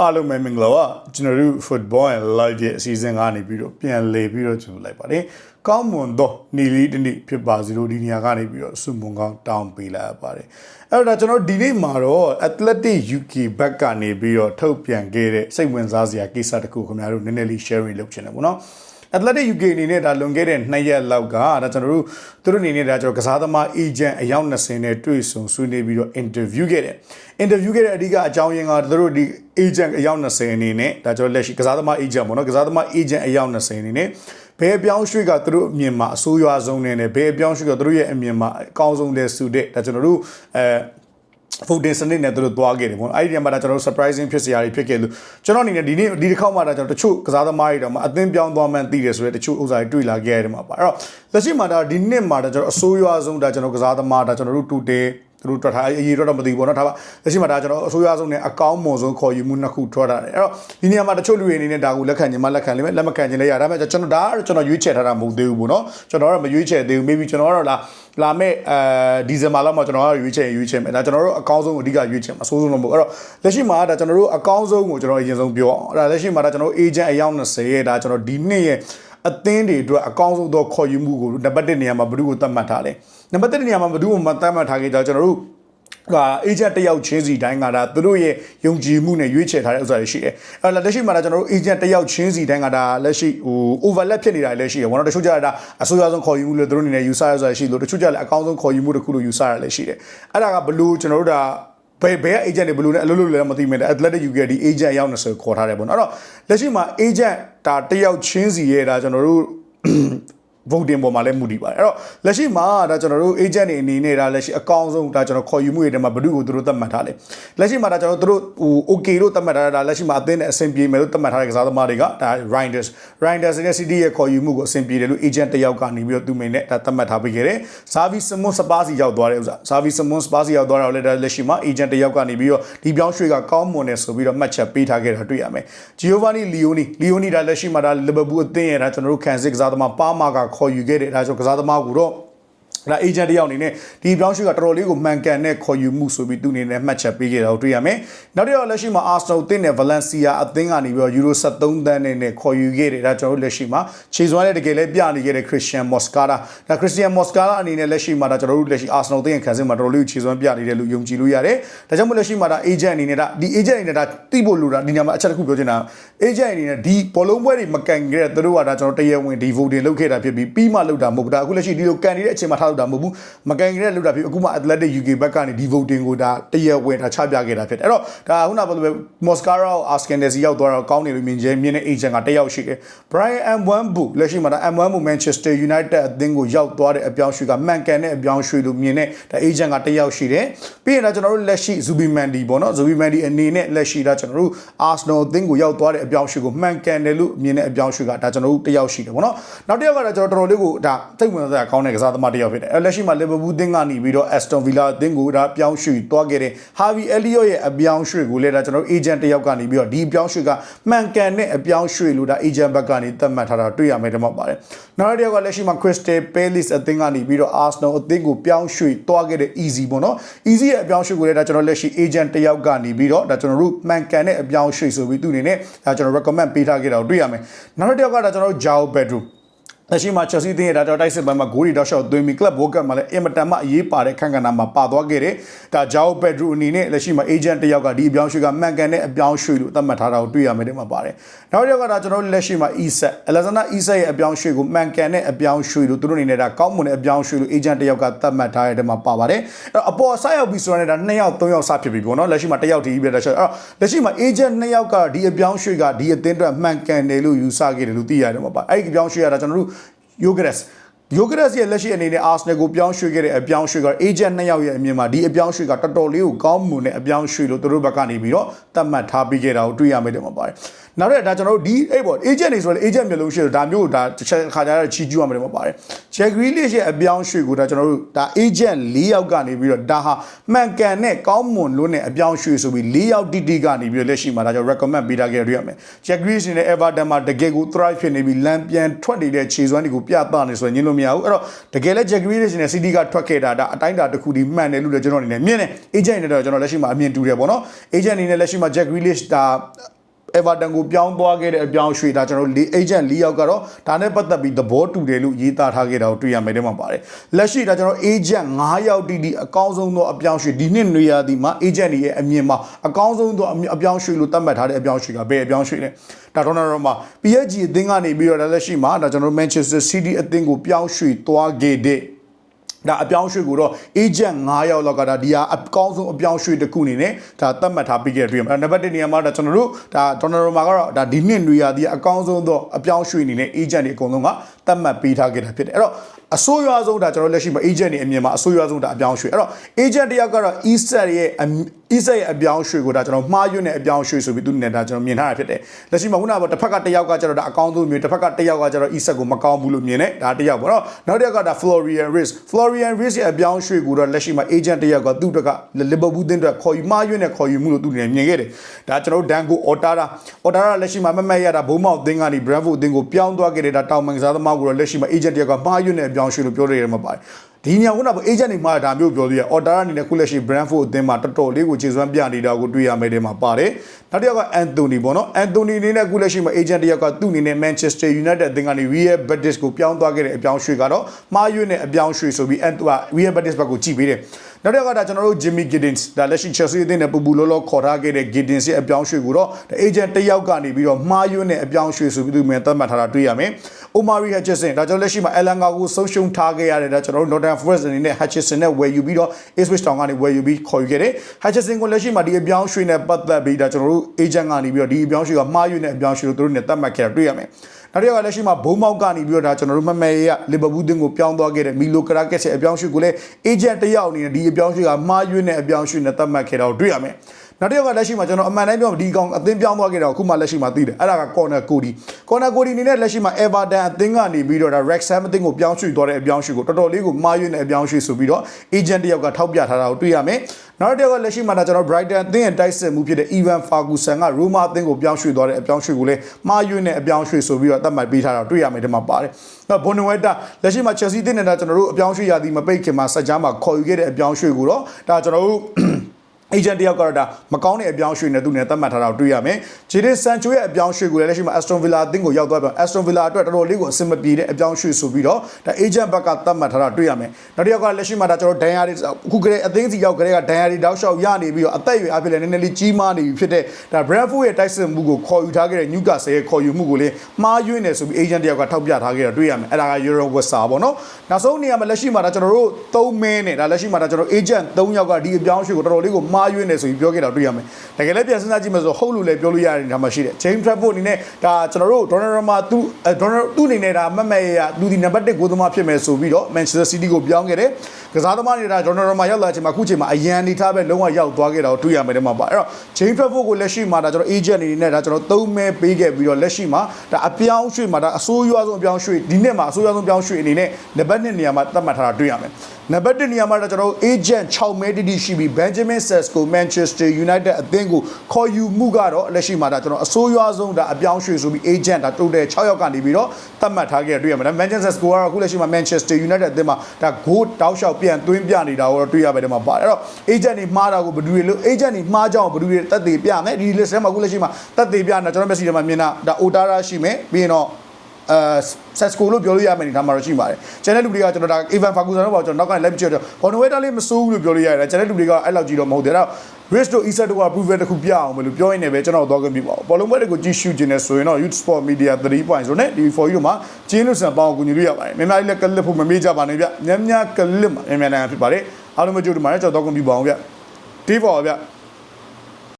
အားလုံးပဲမင်္ဂလာပါကျွန်တော်တို့ football and live ရဲ့အစီအစဉ်ကနေပြီးတော့ပြန်လည်ပြီးတော့ကျွန်တော်လိုက်ပါတယ်ကောင်းမွန်သောနေလေးတစ်နေ့ဖြစ်ပါစေလို့ဒီနေရာကနေပြီးတော့ဆုမွန်ကောင်းတောင်းပေးလိုက်ရပါတယ်အဲ့တော့ကျွန်တော်ဒီနေ့မှာတော့ Athletic UK ဘက်ကနေပြီးတော့ထုတ်ပြန်ခဲ့တဲ့စိတ်ဝင်စားစရာကိစ္စတစ်ခုခင်ဗျားတို့နည်းနည်းလေး sharing လုပ်ချင်တယ်ပေါ့နော် Athletic UK အနေနဲ့ဒါလွန်ခဲ့တဲ့2ရက်လောက်ကဒါကျွန်တော်တို့သူတို့အနေနဲ့ဒါကျွန်တော်ကစားသမား agent အယောက်20နဲ့တွေ့ဆုံဆွေးနွေးပြီးတော့ interview ခဲ့တယ် interview ခဲ့တဲ့အဓိကအကြောင်းရင်းကသူတို့ဒီ agent အယောက်20အနေနဲ့ဒါကျွန်တော်လက်ရှိကစားသမား agent ပေါ့နော်ကစားသမား agent အယောက်20အနေနဲ့ဘယ်အပြောင်းရွှေ့ကသူတို့အမြင်မှာအဆိုးရွားဆုံးနေနဲ့ဘယ်အပြောင်းရွှေ့ကသူတို့ရဲ့အမြင်မှာအကောင်းဆုံးတဲ့စုတဲ့ဒါကျွန်တော်တို့အဲ voting စနစ်နဲ့သူတို့သွားခဲ့တယ်ပေါ့အဲ့ဒီနေရာမှာဒါကျွန်တော်တို့ surprising ဖြစ်စရာတွေဖြစ်ခဲ့လို့ကျွန်တော်အနေနဲ့ဒီနေ့ဒီတစ်ခေါက်မှာဒါကျွန်တော်တချို့ကစားသမားတွေတော့မှအသင်းပြောင်းသွားမှန်းသိတယ်ဆိုတော့တချို့ဥစ္စာတွေတွေ့လာခဲ့ရတယ်မှာပါအဲ့တော့လက်ရှိမှာဒါဒီနှစ်မှာဒါကျွန်တော်အစိုးရဆုံးဒါကျွန်တော်ကစားသမားဒါကျွန်တော်တို့တူတေသူတို့ထွက်ထားအရေးတော့မသိဘူးပေါ့နော်ဒါပါလက်ရှိမှာဒါကျွန်တော်အစိုးရဆုံးနဲ့အကောင်းမွန်ဆုံးခေါ်ယူမှုနှစ်ခုထွက်ထားတယ်အဲ့တော့ဒီနေရာမှာတချို့လူတွေအနေနဲ့ဒါကိုလက်ခံခြင်းမလက်ခံလိမ့်မယ်လက်မခံခြင်းလည်းရဒါပေမဲ့ကျွန်တော်ဒါကတော့ကျွန်တော်ရွေးချယ်ထားတာမဟုတ်သေးဘူးပေါ့နော်ကျွန်တော်ကတော့မရွေးချယ်သေးဘူး maybe ကျွန်တော်ကတော့လာ လာမဲ့အဲဒီဇင်ဘာလောက်မှာကျွန်တော်ကရွေးချယ်ရွေးချယ်မယ်ဒါကျွန်တော်တို့အကောင်းဆုံးအဓိကရွေးချယ်မှာအဆိုးဆုံးတော့မဟုတ်အဲ့တော့လက်ရှိမှာဒါကျွန်တော်တို့အကောင်းဆုံးကိုကျွန်တော်အရင်ဆုံးပြောအောင်အဲ့ဒါလက်ရှိမှာဒါကျွန်တော် agent အယောက်20ရဲ့ဒါကျွန်တော်ဒီနှစ်ရဲ့အသင်းတွေအတွက်အကောင်းဆုံးသောခေါ်ယူမှုကိုနံပါတ်1နေရာမှာဘယ်သူကိုသတ်မှတ်ထားလဲနံပါတ်1နေရာမှာဘယ်သူကိုမသတ်မှတ်ထားခဲ့ကြကျွန်တော်တို့ ကအေဂျင့်တယောက်ချင်းစီတိုင်းကဒါသူတို့ရဲ့ယုံကြည်မှုနဲ့ရွေးချယ်ထားတဲ့ဥစ္စာတွေရှိတယ်။အဲလက်ရှိမှာဒါကျွန်တော်တို့အေဂျင့်တယောက်ချင်းစီတိုင်းကဒါလက်ရှိဟို overlap ဖြစ်နေတာလည်းရှိတယ်။ဘောနော်တချို့ကြတာအဆိုးရွားဆုံးခေါ်ယူမှုလို့သူတို့အနေနဲ့ယူဆရဆိုတာရှိလို့တချို့ကြလည်းအကောင်းဆုံးခေါ်ယူမှုတစ်ခုလို့ယူဆရလည်းရှိတယ်။အဲ့ဒါကဘလို့ကျွန်တော်တို့ဒါဘယ်ဘယ် agent တွေဘယ်လိုလဲအလုပ်လုပ်လဲမသိမဲ့ athletic UK ဒီ agent ရောက်နေဆိုခေါ်ထားတယ်ပေါ့နော်အဲ့တော့လက်ရှိမှာ agent ဒါတယောက်ချင်းစီရဲ့ဒါကျွန်တော်တို့ voting ပေါ်မှာလည်းမူတည်ပါတယ်အဲ့တော့လက်ရှိမှာဒါကျွန်တော်တို့ agent တွေအနေနဲ့ဒါလက်ရှိအကောင်းဆုံးဒါကျွန်တော်ခေါ်ယူမှုတွေထဲမှာဘယ်သူကိုသူတို့သတ်မှတ်ထားလဲလက်ရှိမှာဒါကျွန်တော်တို့ဟို okay လို့သတ်မှတ်ထားတာဒါလက်ရှိမှာအသင်းနဲ့အဆင်ပြေမယ်လို့သတ်မှတ်ထားတဲ့ကစားသမားတွေကဒါ Riders Riders နဲ့ City ရဲ့ခေါ်ယူမှုကိုအဆင်ပြေတယ်လို့ agent တယောက်ကနေပြီးတော့သူမိန်နဲ့ဒါသတ်မှတ်ထားပေးခဲ့တယ် Service Simon Spasi ရောက်သွားတဲ့ဥစ္စာ Service Simon Spasi ရောက်သွားတာလည်းဒါလက်ရှိမှာ agent တယောက်ကနေပြီးတော့ဒီပြောင်းရွှေ့ကကောင်းမွန်တယ်ဆိုပြီးတော့မှတ်ချက်ပေးထားခဲ့တာတွေ့ရမယ် Giovanni Leoni Leoni ဒါလက်ရှိမှာဒါ Liverpool အသင်းရဲ့ဒါကျွန်တော်တို့ခံစစ်ကစားသမားပါမာကခေါ်ယူခဲ့တယ်ဒါဆိုကစားသမားကိုတော့ ဒါ agent တယောက်အနေနဲ့ဒီပြောင်းရွှေ့ကတော်တော်လေးကိုမှန်ကန်တဲ့ခေါ်ယူမှုဆိုပြီးသူအနေနဲ့မှတ်ချက်ပေးခဲ့တာကိုတွေ့ရမယ်။နောက်တစ်ယောက်လက်ရှိမှာ Arsenal အသင်းနဲ့ Valencia အသင်းကနေပြီးတော့ Euro 73တန်းနဲ့ခေါ်ယူခဲ့တယ်ဒါကျွန်တော်တို့လက်ရှိမှာခြေစွမ်းတဲ့တကယ်လည်းပြနေခဲ့တဲ့ Christian Moscara ဒါ Christian Moscara အနေနဲ့လက်ရှိမှာဒါကျွန်တော်တို့လက်ရှိ Arsenal အသင်းရဲ့ခံစစ်မှာတော်တော်လေးကိုခြေစွမ်းပြနေတယ်လို့ယုံကြည်လို့ရတယ်။ဒါကြောင့်မို့လက်ရှိမှာဒါ agent အနေနဲ့ဒါဒီ agent အနေနဲ့ဒါတိဖို့လိုတာဒီညမှာအချက်တစ်ခုပြောချင်တာ agent အနေနဲ့ဒီဘောလုံးပွဲတွေမကန်ခဲ့တဲ့သူတို့ကဒါကျွန်တော်တရားဝင်ဒီ voting လုပ်ခဲ့တာဖြစ်ပြီးပြီးမှလုပ်တာမဟုတ်ဘူးဒါအခုလက်ရှိဒီလိုကန်နေတဲ့အချိန်မှာထားလုပ်တာမဟုတ်ဘူးမကန်ခဲ့တဲ့လုပ်တာဖြစ်အခုမှ Athletic UK ဘက်ကနေဒီ voting ကိုဒါတရားဝင်ဒါချပြခဲ့တာဖြစ်တယ်အဲ့တော့ဒါခုနကပြောလို့ပဲ Moscara Askenesi ရောက်သွားတော့ကောင်းတယ်လို့မြင်ချင်မြင်တဲ့ agent ကတယောက်ရှိတယ် Brian Mbambu လက်ရှိမှာဒါ Mbambu Manchester United အသင်းကိုရောက်သွားတဲ့အပြောင်းရွှေ့ကမှန်ကန်တဲ့အပြောင်းရွှေ့လို့မြင်တဲ့ဒါ agent ကတယောက်ရှိတယ်ပြီးရင်ဒါကျွန်တော်တို့လက်ရှိ Zubimandi ပေါ့နော် Zubimandi အနေနဲ့လက်ရှိဒါကျွန်တော်တို့ Arsenal အသင်းကိုရောက်သွားတဲ့အပြောင်းရွှေ့ကိုမှန်ကန်တယ်လို့မြင်တဲ့အပြောင်းရွှေ့ကဒါကျွန်တော်တို့တယောက်ရှိတယ်ပေါ့နော်နောက်တစ်ယောက်ကတော့ကျွန်တော်တော်တော်လေးကိုဒါစိတ်ဝင်စားစရာကောင်းတဲ့ကစားသမားတယောက်ဖြစ်တယ်အဲလက်ရှိမှာ Liverpool အသင်းကနေပြီးတော့ Aston Villa အသင်းကိုဒါပြောင်းရွှေ့သွားခဲ့တဲ့ Harvey Elliott ရဲ့အပြောင်းရွှေ့ကိုလည်းဒါကျွန်တော်တို့ agent တယောက်ကနေပြီးတော့ဒီအပြောင်းရွှေ့ကမှန်ကန်တဲ့အပြောင်းရွှေ့လို့ဒါ agent ဘက်ကနေသတ်မှတ်ထားတာတွေ့ရမယ်တမပါတယ်နောက်တစ်ယောက်ကလက်ရှိမှာ Crystal Palace အသင်းကနေပြီးတော့ Arsenal အသင်းကိုပြောင်းရွှေ့သွားခဲ့တဲ့ Easy ပေါ့နော် Easy ရဲ့အပြောင်းရွှေ့ကိုလည်းဒါကျွန်တော်လက်ရှိ agent တယောက်ကနေပြီးတော့ဒါကျွန်တော်တို့မှန်ကန်တဲ့အပြောင်းရွှေ့ဆိုပြီးသူအနေနဲ့ဒါကျွန်တော် recommend ပေးထားခဲ့တာကိုတွေ့ရမယ်နောက်တစ်ယောက်ကဒါကျွန်တော်တို့ Joao Pedro လက်ရှိမှာ Chelsea တင်းရဲ့ဒါတော့တိုက်စစ်ပိုင်းမှာဂိုးရီတောက်လျှောက်သွင်းပြီး Club World Cup မှာလည်းအင်မတန်မှအရေးပါတဲ့ခန့်ကဏ္ဍမှာပါသွားခဲ့တယ်။ဒါ Joao Pedro အနေနဲ့လက်ရှိမှာ agent တယောက်ကဒီအပြောင်းရွှေ့ကမှန်ကန်တဲ့အပြောင်းရွှေ့လို့သတ်မှတ်ထားတာကိုတွေ့ရမယ်တဲ့မှာပါတယ်။နောက်တစ်ယောက်ကဒါကျွန်တော်တို့လက်ရှိမှာ Isak Alexander Isak ရဲ့အပြောင်းရွှေ့ကိုမှန်ကန်တဲ့အပြောင်းရွှေ့လို့သူတို့အနေနဲ့ဒါကောင်းမွန်တဲ့အပြောင်းရွှေ့လို့ agent တယောက်ကသတ်မှတ်ထားတဲ့မှာပါပါတယ်။အဲ့တော့အပေါ်ဆက်ရောက်ပြီးဆိုတော့ဒါ2ယောက်3ယောက်စဖြစ်ပြီပေါ့နော်။လက်ရှိမှာ1ယောက်ဒီပဲလက်ရှိအဲ့တော့လက်ရှိမှာ agent 2ယောက်ကဒီအပြောင်းရွှေ့ကဒီအသင်းအတွက်မှန်ကန်တယ်လို့ယူဆခဲ့တယ်လို့သိရတယ်မှာပါ။အဲ့ဒီအပြောင်းရွှေ့ကဒါကျွန်တော်တို့ Ugress Yogres Yogres ရဲ့လက်ရှိအနေနဲ့ Arsenal ကိုပြောင်းရွှေ့ခဲ့တဲ့အပြောင်းရွှေ့က agent နှစ်ယောက်ရဲ့အမြင်မှာဒီအပြောင်းရွှေ့ကတော်တော်လေးကိုကောင်းမွန်တဲ့အပြောင်းရွှေ့လို့သူတို့ဘက်ကနေပြီးတော့သတ်မှတ်ထားပြီးခဲ့တာကိုတွေ့ရမယ်တယ်မှာပါတယ်။နောက်တဲ့ဒါကျွန်တော်တို့ဒီအဲ့ပေါ့ agent တွေဆိုတော့ agent မျိုးလုံးရှိတယ်ဒါမျိုးဒါတစ်ချက်ခါကြရချီကျူးရမယ်တယ်မှာပါတယ်။ Jack Grealish ရဲ့အပြောင်းရွှေ့ကိုဒါကျွန်တော်တို့ဒါ agent ၄ယောက်ကနေပြီးတော့ဒါဟာမှန်ကန်တဲ့ကောင်းမွန်လို့နဲ့အပြောင်းရွှေ့ဆိုပြီး၄ယောက်တိတိကနေပြီးတော့လက်ရှိမှာဒါကျွန်တော် recommend ပေးထားခဲ့ရရမယ်။ Jack Grealish နဲ့ Everton မှာတကယ်ကို thrive ဖြစ်နေပြီးလမ်းပြန်ထွက်နေတဲ့ခြေစွမ်းတွေကိုပြသနေဆိုရင်ညင်းလို့မရရဘူးအဲ့တော့တကယ်လဲ Jack Grealish နဲ့ City ကထွက်ခဲ့တာဒါအတိုင်းတာတစ်ခုဒီမှန်တယ်လို့လည်းကျွန်တော်အနေနဲ့မြင်တယ် agent နဲ့တော့ကျွန်တော်လက်ရှိမှာအမြင်တူတယ်ပေါ့နော် agent အနေနဲ့လက်ရှိမှာ Jack Grealish ဒါ Everton ကိုပြောင်းသွားခဲ့တဲ့အပြောင်းရွှေ့ဒါကျွန်တော်တို့ agent ၄ယောက်ကတော့ဒါနဲ့ပတ်သက်ပြီးသဘောတူတယ်လို့ရေးသားထားခဲ့တာကိုတွေ့ရမယ်တဲ့မှာပါတယ်လက်ရှိဒါကျွန်တော် agent ၅ယောက်တီးတီးအကောင်းဆုံးသောအပြောင်းရွှေ့ဒီနှစ်နေရာဒီမှာ agent တွေရဲ့အမြင်မှာအကောင်းဆုံးသောအပြောင်းရွှေ့လို့သတ်မှတ်ထားတဲ့အပြောင်းရွှေ့ကဘယ်အပြောင်းရွှေ့လဲဒါတော့တော့မှာ PSG အသင်းကနေပြီးတော့လက်ရှိမှာဒါကျွန်တော် Manchester City အသင်းကိုပြောင်းရွှေ့သွားခဲ့တဲ့ ဒါအပြောင်းရွှေ့ကိုတော့ agent 9ယောက်လောက်ကဒါဒီဟာအကောင်းဆုံးအပြောင်းရွှေ့တစ်ခုအနေနဲ့ဒါသတ်မှတ်ထားပြီးခဲ့တွေ့ရမှာနံပါတ်1နေရာမှာဒါကျွန်တော်တို့ဒါဒေါ်နယ်ရိုမာကတော့ဒါဒီနှစ်နွေရာသီအကောင်းဆုံးသောအပြောင်းရွှေ့အနေနဲ့ agent တွေအကုန်လုံးကသတ်မှတ်ပေးထားခဲ့တာဖြစ်တယ်အဲ့တော့အဆိုးရွားဆုံးဒါကျွန်တော်လက်ရှိမှာ agent တွေအမြင်မှာအဆိုးရွားဆုံးဒါအပြောင်းရွှေ့အဲ့တော့ agent တယောက်ကတော့ ESET ရဲ့ ESET ရဲ့အပြောင်းရွှေ့ကိုဒါကျွန်တော်မှားယွင်းတဲ့အပြောင်းရွှေ့ဆိုပြီးသူနဲ့ဒါကျွန်တော်မြင်ထားတာဖြစ်တယ်လက်ရှိမှာခုနကတစ်ဖက်ကတယောက်ကကျတော့ဒါအကောင်းဆုံးမျိုးတစ်ဖက်ကတယောက်ကကျတော့ ESET ကိုမကောင်းဘူးလို့မြင်တယ်ဒါတယောက်ပေါ့နော်နောက်တစ်ယောက်ကဒါ Florian Risk Florian Risk ရဲ့အပြောင်းရွှေ့ကိုတော့လက်ရှိမှာ agent တယောက်ကသူ့တက်က Liverpool တင်းအတွက်ခေါ်ယူမှားယွင်းတဲ့ခေါ်ယူမှုလို့သူနဲ့မြင်ခဲ့တယ်ဒါကျွန်တော်တို့ Dango Otara Otara လက်ရှိမှာမမတ်ရတာဘုံမောက်တင်းကနေ Brentford တင်းကိုပြောင်းသွားခဲ့တဲ့ဒါတောင်မန်ကစားသမားကိုတော့လက်ရှိမှာ agent တယောက်ကမှားယွင်းတဲ့အပြောင်းရွှေ့လို့ပြောရတယ်မှာပါတယ် ဒီညခုနက agent တွေမှာဒါမျိုးပြောသေးရ order အနေနဲ့ခုလက်ရှိ Brentford အသင်းမှာတော်တော်လေးကိုခြေစွမ်းပြနေတာကိုတွေ့ရမယ်တဲ့မှာပါတယ်နောက်တစ်ယောက်က Anthony ပေါ့နော် Anthony အနေနဲ့ခုလက်ရှိမှာ agent တစ်ယောက်ကသူ့အနေနဲ့ Manchester United အသင်းကနေ Real Betis ကိုပြောင်းသွားခဲ့တဲ့အပြောင်းရွှေ့ကတော့မှားယွင်းတဲ့အပြောင်းရွှေ့ဆိုပြီး Anthony Real Betis ဘက်ကိုကြည့်ပေးတယ် နောက်တစ်ယောက်ကဒါကျွန်တော်တို့ Jimmy Giddens ဒါလက်ရှိ Chelsea အသင်းနဲ့ပူပူလောလောခေါ်ထားခဲ့တဲ့ Giddens ရဲ့အပြောင်းရွှေ့ကိုတော့ agent တစ်ယောက်ကနေပြီးတော့မှားယွင်းတဲ့အပြောင်းရွှေ့ဆိုပြီးသူမြန်သတ်မှတ်ထားတာတွေ့ရမယ်။ Omari Hutchinson ဒါကျွန်တော်လက်ရှိမှာ Elanga ကိုဆုံးရှုံးထားခဲ့ရတဲ့ဒါကျွန်တော်တို့ Nottingham Forest အနေနဲ့ Hutchinson နဲ့ဝယ်ယူပြီးတော့ Ipswich Town ကနေဝယ်ယူပြီးခေါ်ယူခဲ့တယ်။ Hutchinson ကိုလက်ရှိမှာဒီအပြောင်းရွှေ့နဲ့ပတ်သက်ပြီးဒါကျွန်တော်တို့ agent ကနေပြီးတော့ဒီအပြောင်းရွှေ့ကမှားယွင်းတဲ့အပြောင်းရွှေ့လို့သူတို့နဲ့သတ်မှတ်ခဲ့တာတွေ့ရမယ်။ နောက်တစ်ယောက်ကလက်ရှိမှာဘုံမောက်ကနေပြီးတော့ဒါကျွန်တော်တို့မမဲရလီဗာပူးတင်းကိုပြောင်းသွားခဲ့တဲ့မီလိုကရာကက်ရဲ့အပြောင်းရွှေ့ကိုလည်း agent တစ်ယောက်အနေနဲ့ဒီအပြောင်းရွှေ့ကမှားယွင်းတဲ့အပြောင်းရွှေ့နဲ့သတ်မှတ်ခဲ့တာကိုတွေ့ရမယ်။နောက်တစ်ယောက်ကလက်ရှိမှာကျွန်တော်အမှန်တိုင်းပြောဒီကောင်အသင်းပြောင်းသွားခဲ့တာကိုအခုမှလက်ရှိမှာသိတယ်အဲ့ဒါက corner cody corner cody အနေနဲ့လက်ရှိမှာ everton အသင်းကနေပြီးတော့ဒါ wrexham အသင်းကိုပြောင်းရွှေ့သွားတဲ့အပြောင်းရွှေ့ကိုတော်တော်လေးကိုမှားယွင်းတဲ့အပြောင်းရွှေ့ဆိုပြီးတော့ agent တစ်ယောက်ကထောက်ပြထားတာကိုတွေ့ရမယ် နောက်တစ်ယောက်ကလက်ရှိမှာဒါကျွန်တော် brighton အသင်းရဲ့တိုက်စစ်မှုဖြစ်တဲ့ evan ferguson က roma အသင်းကိုပြောင်းရွှေ့သွားတဲ့အပြောင်းရွှေ့ကိုလည်းမှားယွင်းတဲ့အပြောင်းရွှေ့ဆိုပြီးတော့သတ်မှတ်ပေးထားတာကိုတွေ့ရမယ်ဒီမှာပါတယ်နောက် bonweta လက်ရှိမှာ chelsea အသင်းနဲ့ဒါကျွန်တော်တို့အပြောင်းရွှေ့ရသည်မပိတ်ခင်မှာစက်ကြားမှာခေါ်ယူခဲ့တဲ့အပြောင်းရွှေ့ကိုတော့ဒါကျွန်တော်တို့ agent တယောက်ကတော့ဒါမကောင်းတဲ့အပြောင်းရွှေ့နဲ့သူနဲ့သတ်မှတ်ထားတာကိုတွေ့ရမယ်။ Jadon Sancho ရဲ့အပြောင်းရွှေ့ကိုလည်းလက်ရှိမှာ Aston Villa အသင်းကိုရောက်သွားပြန် Aston Villa အတွက်တော်တော်လေးကိုအဆင်မပြေတဲ့အပြောင်းရွှေ့ဆိုပြီးတော့ဒါ agent ဘက်ကသတ်မှတ်ထားတာတွေ့ရမယ်။နောက်တစ်ယောက်ကလက်ရှိမှာဒါကျွန်တော်ဒန်ယာရီအခုကလေးအသင်းစီရောက်ကြတဲ့ကဒန်ယာရီတောက်လျှောက်ရနေပြီးတော့အသက်အရွယ်အဖြစ်လည်းနည်းနည်းလေးကြီးမားနေပြီဖြစ်တဲ့ဒါ Brentford ရဲ့တိုက်စစ်မှုကိုခေါ်ယူထားခဲ့တဲ့ Newcastle ရဲ့ခေါ်ယူမှုကိုလည်းမှားယွင်းနေဆိုပြီး agent တယောက်ကထောက်ပြထားခဲ့တာတွေ့ရမယ်။အဲ့ဒါက Euro Wesser ပေါ့နော်။နောက်ဆုံးနေရာမှာလက်ရှိမှာဒါကျွန်တော်တို့၃မင်းနဲ့ဒါလက်ရှိမှာဒါကျွန်တော် agent ၃ယောက်ကဒီအပြောင်းရွှေ့ကိုတော်တော်လေးကိုမှားယွင်းနေဆိုပြီးပြောခဲ့တာတွေ့ရမယ်။တကယ်လည်းပြန်စဉ်းစားကြည့်မယ်ဆိုဟုတ်လို့လည်းပြောလို့ရတယ်ဒါမှရှိတယ်။ James Trafford အနေနဲ့ဒါကျွန်တော်တို့ Donald Rama သူဒေါ်နယ်သူ့အနေနဲ့ဒါမတ်မဲရလူဒီနံပါတ်1ကိုသမားဖြစ်မယ်ဆိုပြီးတော့ Manchester City ကိုပြောင်းခဲ့တယ်။ကစားသမားနေတာ Donald Rama ရောက်လာချိန်မှာအခုချိန်မှာအရန်နေထားပဲလုံးဝရောက်သွားခဲ့တာကိုတွေ့ရမယ်တဲ့မှာပါ။အဲ့တော့ James Trafford ကိုလက်ရှိမှာဒါကျွန်တော် agent အနေနဲ့ဒါကျွန်တော်သုံးမဲပေးခဲ့ပြီးတော့လက်ရှိမှာဒါအပြောင်းရွှေ့မှာဒါအဆိုးရွားဆုံးအပြောင်းရွှေ့ဒီနှစ်မှာအဆိုးရွားဆုံးအပြောင်းရွှေ့အနေနဲ့နံပါတ်1နေရာမှာသတ်မှတ်ထားတာတွေ့ရမယ်။နံပါတ်1နေရာမှာတော့ကျွန်တော် agent 6မဲတိတိရှိပြီး Benjamin Sesko Manchester United အသင်းကိုခေါ်ယူမှုကတော့လက်ရှိမှာဒါကျွန်တော်အဆိုးရွားဆုံးဒါအပြောင်းရွှေ့ဆိုပြီး agent ဒါ total 6ယောက်ကနေပြီးတော့သတ်မှတ်ထားခဲ့တွေ့ရမှာဒါ Manchester Sesko ကတော့အခုလက်ရှိမှာ Manchester United အသင်းမှာဒါ goal တောက်လျှောက်ပြန်သွင်းပြနေတာကိုတော့တွေ့ရပါတယ်မှာပါတယ်အဲ့တော့ agent တွေမှားတာကိုဘယ်သူတွေလို့ agent တွေမှားကြောင်းဘယ်သူတွေတက်သေးပြမယ်ဒီ list ထဲမှာအခုလက်ရှိမှာတက်သေးပြနေတာကျွန်တော် Messi ထဲမှာမြင်တာဒါ Otara ရှိမယ်ပြီးရင်တော့ အဲဆက်စကိုလို့ပြောလို့ရမယ်ဒီမှာတော့ရှိပါတယ်။ကျန်တဲ့လူတွေကကျွန်တော်ဒါ Evan Ferguson တော့ပေါ့ကျွန်တော်နောက်ကလိုက်မချတော့ဘော်နဝဲတာလေးမစိုးဘူးလို့ပြောလို့ရတယ်။ကျန်တဲ့လူတွေကအဲ့လောက်ကြီးတော့မဟုတ်တယ်။အဲ့တော့ Risk တို့ Isa တို့က proven တစ်ခုပြအောင်မယ်လို့ပြောရင်းနဲ့ပဲကျွန်တော်တော့ခွင့်ပြုပါဦး။ဘောလုံးပွဲတွေကိုကြည့်ရှုခြင်းနဲ့ဆိုရင်တော့ Youth Sport Media 3.0နဲ့ TV4 တို့မှာကျင်းလို့ဆန်ပေါင်းကူညီလို့ရပါတယ်။များများလေးလည်းကလစ်ဖို့မမေ့ကြပါနဲ့ဗျ။များများကလစ်မှာများများနိုင်ဖြစ်ပါတယ်။အားလုံးမကြိုးတူမှာလည်းကျွန်တော်တော့ခွင့်ပြုပါအောင်ဗျ။တီးပါအောင်ဗျ။